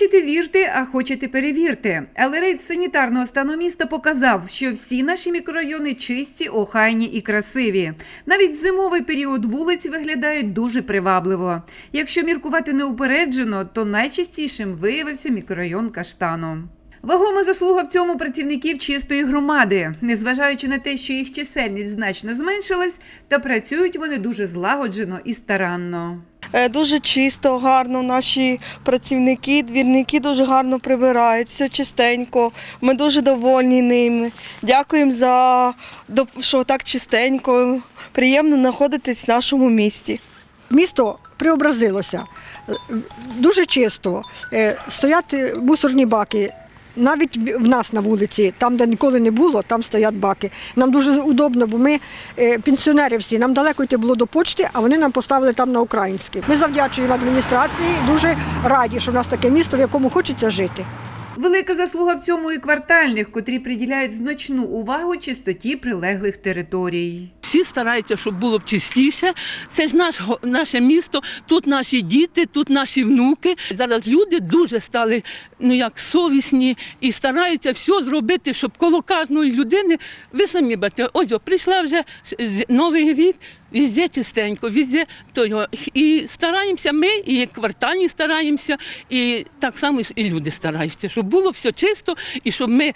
Хочете вірте, а хочете перевірте. Але рейд санітарного стану міста показав, що всі наші мікрорайони чисті, охайні і красиві. Навіть зимовий період вулиці виглядають дуже привабливо. Якщо міркувати неупереджено, то найчастішим виявився мікрорайон Каштану. Вагома заслуга в цьому працівників чистої громади, незважаючи на те, що їх чисельність значно зменшилась, та працюють вони дуже злагоджено і старанно. Е, Дуже чисто, гарно. Наші працівники, двірники дуже гарно прибирають, все чистенько. Ми дуже довольні ними. Дякуємо за що так чистенько. Приємно знаходитись в нашому місті. Місто преобразилося Е, дуже чисто. Е, Стоять мусорні баки. Навіть в нас на вулиці, там, де ніколи не було, там стоять баки. Нам дуже удобно, бо ми е, пенсіонери всі. Нам далеко йти було до почти, а вони нам поставили там на українське. Ми завдячуємо адміністрації. Дуже раді, що в нас таке місто, в якому хочеться жити. Велика заслуга в цьому і квартальних, котрі приділяють значну увагу чистоті прилеглих територій. Всі стараються, щоб було б чистіше. Це ж наш, наше місто, тут наші діти, тут наші внуки. Зараз люди дуже стали ну як совісні і стараються все зробити, щоб коло кожної людини ви самі бачите, ось прийшла вже новий рік. Везде чистенько, везде того. І стараємося ми, і квартальні стараємося, і так само і люди стараються, щоб було все чисто і щоб ми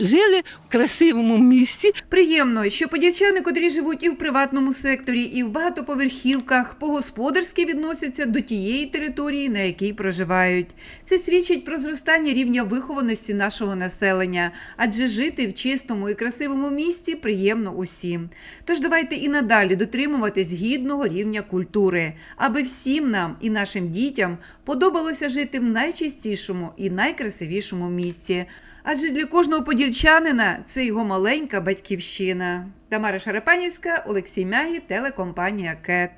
жили в красивому місці, Приємно, що подільчани, котрі живуть і в приватному секторі, і в багатоповерхівках, по-господарськи відносяться до тієї території, на якій проживають. Це свідчить про зростання рівня вихованості нашого населення, адже жити в чистому і красивому місті приємно усім. Тож давайте і надалі дотримуватись гідного рівня культури, аби всім нам і нашим дітям подобалося жити в найчистішому і найкрасивішому місці. Адже для кожного подільчанина це його маленька батьківщина. Тамара Шарапанівська, Олексій Мягі, телекомпанія КЕТ.